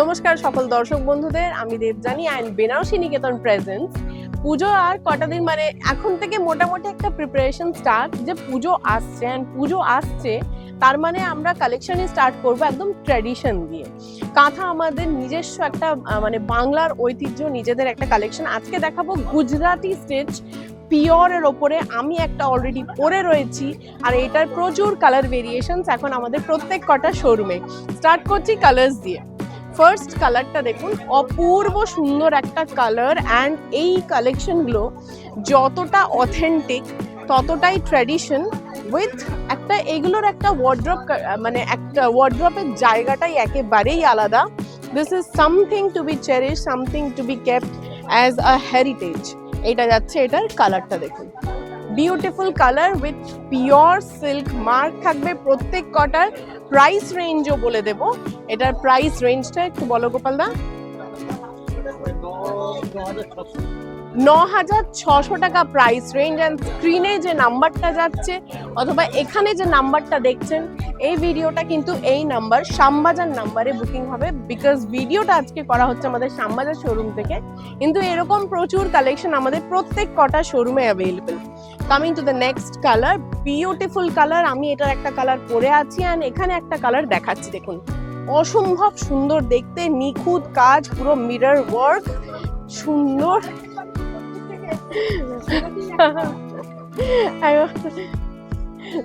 নমস্কার সকল দর্শক বন্ধুদের, আমি দেবজানি অ্যান্ড বেনারসি নিকেতন প্রেজেন্স পুজো আর কটা দিন মানে এখন থেকে মোটামুটি একটা প্রিপারেশন স্টার্ট যে পুজো আসছে অ্যান্ড পুজো আসছে, তার মানে আমরা কালেকশনই স্টার্ট করব একদম ট্র্যাডিশন দিয়ে। কাঁথা আমাদের নিজস্ব একটা মানে বাংলার ঐতিহ্য, নিজেদের একটা কালেকশন আজকে দেখাবো গুজরাটি স্টেজ পিওরের ওপরে। আমি একটা অলরেডি পরে রয়েছি আর এটার প্রচুর কালার ভেরিয়েশনস এখন আমাদের প্রত্যেক কটা শোরুমে স্টার্ট করছি কালার্স দিয়ে। ফার্স্ট কালারটা দেখুন, অপূর্ব সুন্দর একটা কালার অ্যান্ড এই কালেকশনগুলো যতটা অথেন্টিক ততটাই ট্র্যাডিশন উইথ একটা এগুলোর একটা ওয়ার্ড্রপ মানে একটা ওয়ার্ড্রপের জায়গাটাই একেবারেই আলাদা। This is something to be cherish something to be kept as a heritage এটা যাচ্ছে এটার কালারটা দেখুন। Beautiful colour with pure silk mark থাকবে প্রত্যেক কটার প্রাইস রেঞ্জও বলে দেব। এটার প্রাইস রেঞ্জটা একটু বলো গোপাল দা ন হাজার ছশো টাকা প্রাইস রেঞ্জ অ্যান্ড স্ক্রিনে যে নাম্বারটা যাচ্ছে অথবা এখানে যে নাম্বারটা দেখছেন, এই ভিডিওটা কিন্তু এই নাম্বার, শ্যামবাজার নাম্বারে বুকিং হবে বিকজ ভিডিওটা আজকে করা হচ্ছে আমাদের শ্যামবাজার শোরুম থেকে। কিন্তু এরকম প্রচুর কালেকশন আমাদের প্রত্যেক কটা শোরুমে available coming to the next colour beautiful colour আমি এটার একটা কালার পরে আছি অ্যান্ড এখানে একটা কালার দেখাচ্ছি, দেখুন। অসম্ভব সুন্দর দেখতে, নিখুঁত কাজ, পুরো মিরর ওয়ার্ক সুন্দর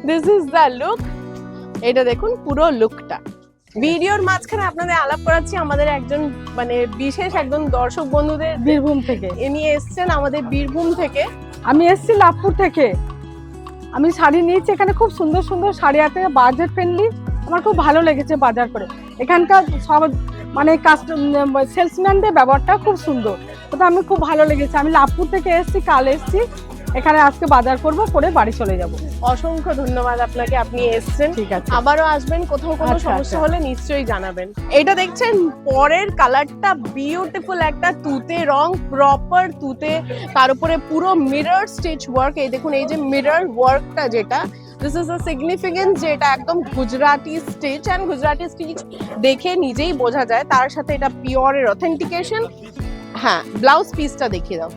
দিস ইজ দ্য লুক এটা দেখুন পুরো লুকটা ভিডিওর মাঝখানে আপনাদের আলাপ করাচ্ছি আমাদের একজন মানে বিশেষ একজন দর্শক বন্ধুদের বীরভূম থেকে। ইনি এসছেন আমাদের বীরভূম থেকে। আমি এসেছি লাভপুর থেকে। আমি শাড়ি নিয়েছি এখানে খুব সুন্দর সুন্দর শাড়ি আছে বাজেট ফ্রেন্ডলি আমার খুব ভালো লেগেছে বাজার করে। এখানকার সব মানে কাস্টম সেলসম্যানদের ব্যবহারটা খুব সুন্দর। ওটা আমি খুব ভালো লেগেছে। আমি লাভপুর থেকে এসেছি কাল এসেছি। এখানে আজকে বাজার করব করে বাড়ি চলে যাব। অসংখ্য ধন্যবাদ আপনাকে আপনি এসছেন। ঠিক আছে। আবারও আসবেন কোথাও কোনো আচ্ছা, সমস্যা আচ্ছা। হলে নিশ্চয়ই জানাবেন। এটা দেখছেন পরের কালারটা বিউটিফুল একটা তুতে রং প্রপার তুতে তার উপরে পুরো মিরর স্টিচ ওয়ার্ক এই দেখুন এই যে মিরর ওয়ার্কটা যেটা দিস ইজ আ সিগনিফিকেন্স যে এটা একদম Gujarati stitch and Gujarati stitch দেখে নিজেই বোঝা যায় তার সাথে এটা পিওরের অথেন্টিকেশন হ্যাঁ ব্লাউজ পিসটা দেখিয়ে দাও।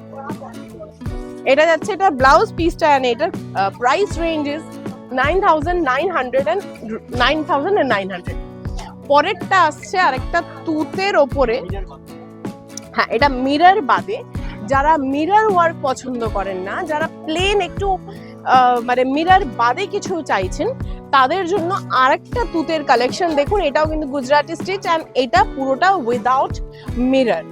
এটা যাচ্ছে, এটা ব্লাউজ পিসটা অ্যান্ড এটার price range is nine thousand nine hundred and nine thousand and nine hundred পরেরটা আসছে আরেকটা তুতের ওপরে। হ্যাঁ এটা মিরর বাদে। যারা মিরর ওয়ার্ক পছন্দ করেন না, যারা প্লেন একটু মানে মিরর বাদে কিছু চাইছেন, তাদের জন্য আরেকটা তুতের কালেকশন দেখুন। এটাও কিন্তু গুজরাটি স্টিচ অ্যান্ড এটা পুরোটা without mirror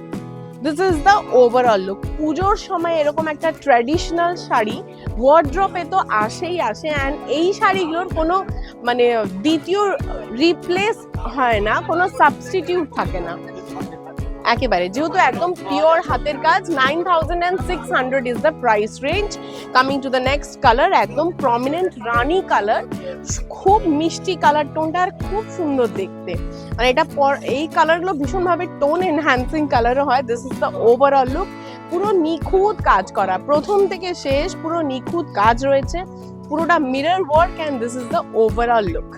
this is the overall look পুজোর সময় এরকম একটা ট্র্যাডিশনাল শাড়ি ওয়ার্ড্রপে তো আসেই আসে অ্যান্ড এই শাড়িগুলোর কোনো মানে দ্বিতীয় রিপ্লেস হয় না, কোনো সাবস্টিটিউট থাকে না। একেবারে, যেহেতু একদম পিওর হাতের কাজ nine thousand and six hundred is the price range coming to the next colour একদম প্রমিনেন্ট রানি কালার খুব মিষ্টি কালার টোনটা আর খুব সুন্দর দেখতে। আর এটা পর, এই কালারগুলো ভীষণভাবে টোন এনহ্যান্সিং কালারও হয়। This is the overall look পুরো নিখুঁত কাজ করা। প্রথম থেকে শেষ পুরো নিখুঁত কাজ রয়েছে। পুরোটা mirror work and this is the overall look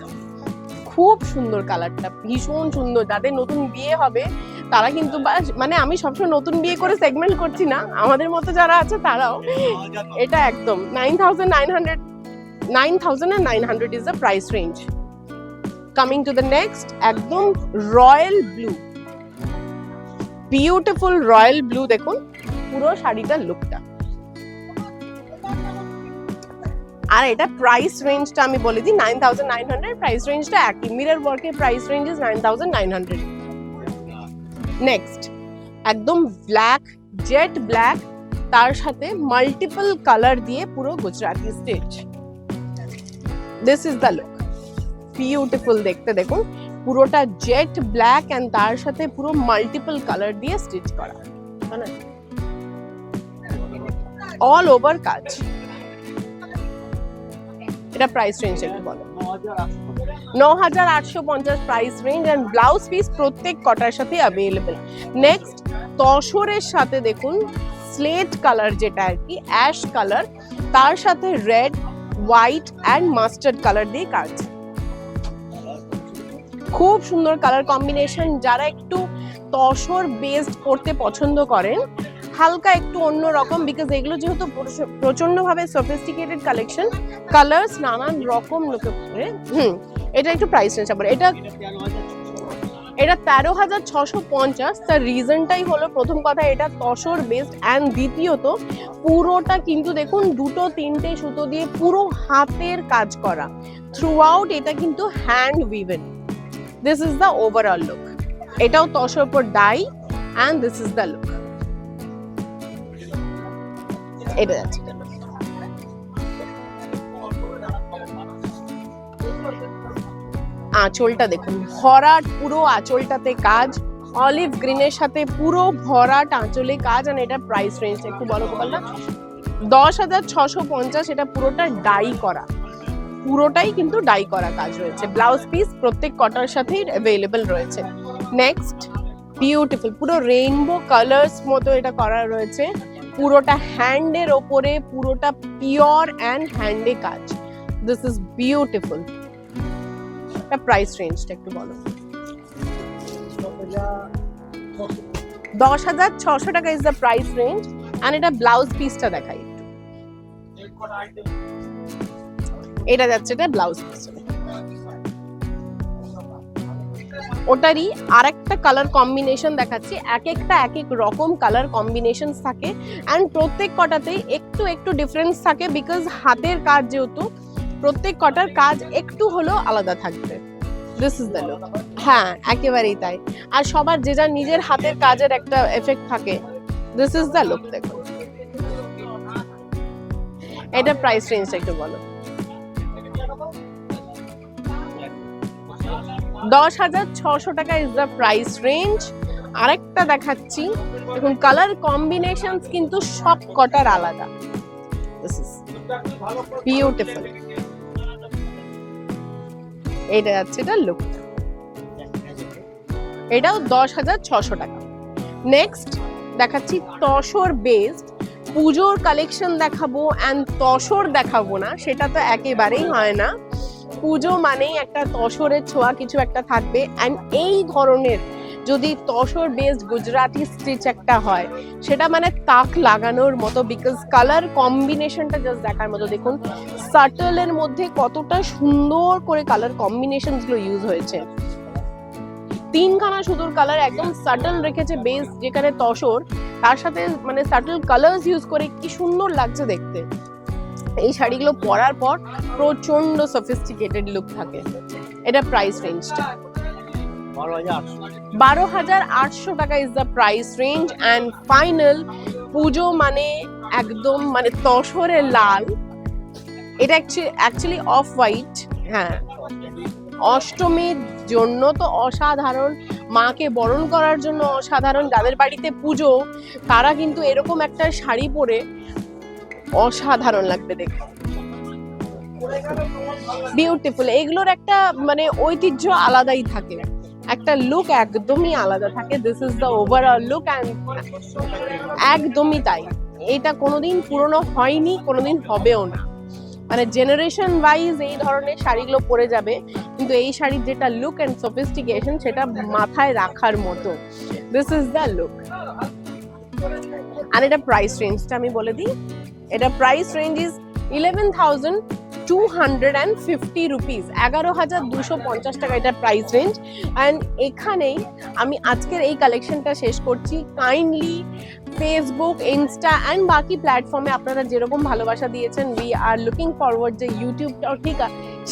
খুব সুন্দর কালারটা ভীষণ সুন্দর। যাদের নতুন বিয়ে হবে তারা কিন্তু মানে আমি সবসময় নতুন বিয়ে করে সেগমেন্ট করছি না। আমাদের মতো যারা আছে তারাও। এটা একদম। Nine thousand nine hundred nine thousand and nine hundred is the price range coming to the next একদম royal blue beautiful royal blue দেখুন, পুরো শাড়িটার লুকটা আর এটা প্রাইস রেঞ্জটা আমি বলে দিই nine thousand nine hundred price রেঞ্জটা একই। মিরর ওয়ার্কের price range is nine thousand nine hundred next একদম ব্ল্যাক জেট ব্ল্যাক তার সাথে মাল্টিপল কালার দিয়ে পুরো Gujarati stage this is the look beautiful দেখতে দেখুন। পুরোটা জেট ব্ল্যাক অ্যান্ড তার সাথে পুরো মাল্টিপল কালার দিয়ে স্টিচ করা। অল ওভার কাজ। এটা প্রাইস রেঞ্জ একটু বলো। ন হাজার আটশো পঞ্চাশ price range and blouse piece প্রত্যেক কটার সাথে অ্যাভেলেবেল নেক্সট তসরের সাথে দেখুন স্লেট কালার যেটা আর কি অ্যাশ কালার তার সাথে red white and mustard colour দিয়ে কাজ। খুব সুন্দর কালার কম্বিনেশন যারা একটু তসর বেসড পড়তে পছন্দ করেন, হালকা একটু অন্য রকম বিকজ এগুলো যেহেতু প্রচণ্ড ভাবে সফিস্টিকেটেড কালেকশন কালার্স নানান রকম লোকে হুম এটা একটু প্রাইস রেঞ্জ আবার। এটা এটা তেরো হাজার ছশো পঞ্চাশ। তার রিজনটাই হলো প্রথম কথা, এটা তসর বেসড অ্যান্ড দ্বিতীয়ত, পুরোটা কিন্তু দেখুন, দুটো তিনটে সুতো দিয়ে পুরো হাতের কাজ করা। থ্রু আউট এটা কিন্তু hand woven this is the overall look এটাও তসর উপর dye and this is the look এটা যাচ্ছে। আঁচলটা দেখুন। ভরাট পুরো আঁচলটাতে কাজ, অলিভ গ্রিনের সাথে পুরো ভরাট আঁচলে কাজ আর এটা প্রাইস রেঞ্জ একটু বলো গোপাল না দশ হাজার ছশো পঞ্চাশ, এটা পুরোটা ডাই করা। পুরোটাই কিন্তু ডাই করা কাজ রয়েছে। ব্লাউজ পিস প্রত্যেক কটার সাথেই অ্যাভেলেবেল রয়েছে। নেক্সট বিউটিফুল পুরো রেইনবো কালার্স মতো এটা করা রয়েছে। পুরোটা হ্যান্ডের ওপরে, পুরোটা পিওর অ্যান্ড হ্যান্ডে কাজ। দিস ইজ বিউটিফুল এটা প্রাইস রেঞ্জটা একটু বলো। দশ হাজার ছশো টাকা is the price range and এটা ব্লাউজ পিসটা দেখাই একটু। এটা যাচ্ছে এটা ব্লাউজ পিস ওটারই আর একটা কালার কম্বিনেশন দেখাচ্ছি। এক একটা, এক এক রকম কালার কম্বিনেশন থাকে অ্যান্ড প্রত্যেক কটাতেই একটু একটু ডিফারেন্স থাকে বিকজ হাতের কাজ যেহেতু প্রত্যেক কটার কাজ একটু হলেও আলাদা থাকবে। দিস ইজ দ্য লুক হ্যাঁ একেবারেই তাই। আর সবার যে যার নিজের হাতের কাজের একটা এফেক্ট থাকে দিস ইজ দ্য লুক দেখুন এটা প্রাইস রেঞ্জটা একটু বলো। দশ হাজার ছশো টাকা ইজ দ্য প্রাইস রেঞ্জ আরেকটা দেখাচ্ছি। দেখুন কালার কম্বিনেশনস কিন্তু সব কটার আলাদা। বিউটিফুল এটা যাচ্ছে, এটা লুক এটাও দশ হাজার ছশো টাকা। নেক্সট দেখাচ্ছি তসর বেসড পুজোর কালেকশন দেখাবো অ্যান্ড তসর দেখাবো না, সেটা তো একেবারেই হয় না। পুজো মানেই একটা তসরের ছোঁয়া, কিছু একটা থাকবে। অ্যান্ড এই ধরনের যদি তসর বেসড গুজরাটি স্টিচ একটা হয়, সেটা মানে তাক লাগানোর মতো বিকজ কালার কম্বিনেশনটা জাস্ট দেখার মতো। দেখুন সাটলের মধ্যে কতটা সুন্দর করে কালার কম্বিনেশনগুলো ইউজ হয়েছে। তিনখানা সুতোর কালার একদম সাটল রেখেছে বেস যেখানে তসর, তার সাথে মানে সাটল কালার্স ইউজ করে কি সুন্দর লাগছে দেখতে। এই শাড়িগুলো পরার পর প্রচণ্ড সফিস্টিকেটেড লুক থাকে। এটা প্রাইস রেঞ্জটা বারো হাজার আটশো টাকা is the price range and final Puja মানে একদম মানে তসরে লাল। এটা অ্যাকচুয়ালি অফ হোয়াইট হ্যাঁ। অষ্টমীর জন্য তো অসাধারণ, মাকে বরণ করার জন্য অসাধারণ, যাদের বাড়িতে পুজো, তারা কিন্তু এরকম একটা শাড়ি পরে অসাধারণ লাগবে দেখে বিউটিফুল এগুলোর একটা মানে ঐতিহ্য আলাদাই থাকে। একটা লুক একদমই আলাদা থাকে। This is the overall look and একদমই তাই। এটা কোনোদিন পুরনো হয়নি, কোনোদিন হবেও না। মানে জেনারেশন ওয়াইজ এই ধরনের শাড়িগুলো পরে যাবে, কিন্তু এই শাড়ির যেটা লুক অ্যান্ড সফিস্টিকেশন সেটা মাথায় রাখার মতো। দিস ইজ দ্য লুক আর এটা প্রাইস রেঞ্জটা আমি বলে দিই। এটা price range is eleven thousand two hundred and fifty rupees এগারো হাজার দুশো পঞ্চাশ টাকা এটা প্রাইস রেঞ্জ অ্যান্ড এখানেই আমি আজকের এই কালেকশনটা শেষ করছি। কাইন্ডলি ফেসবুক ইনস্টা অ্যান্ড বাকি প্ল্যাটফর্মে আপনারা যেরকম ভালোবাসা দিয়েছেন উই আর লুকিং ফরওয়ার্ড যে ইউটিউবটাও ঠিক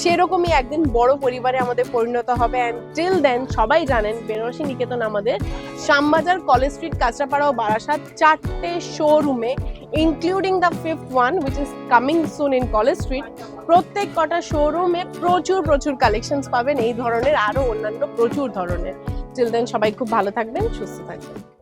সেরকমই একদিন বড় পরিবারে আমাদের পরিণত হবে। অ্যান্ড টিল দেন সবাই জানেন, বেনারসি নিকেতন আমাদের। শ্যামবাজার, কলেজ স্ট্রিট, কাঁচরাপাড়া ও বারাসাত চারটে শোরুমে including the fifth one which is coming soon in college street প্রত্যেক কটা শোরুমে প্রচুর প্রচুর কালেকশনস পাবেন। এই ধরনের আরও অন্যান্য প্রচুর ধরনের। দেন সবাই খুব ভালো থাকবেন, সুস্থ থাকবেন।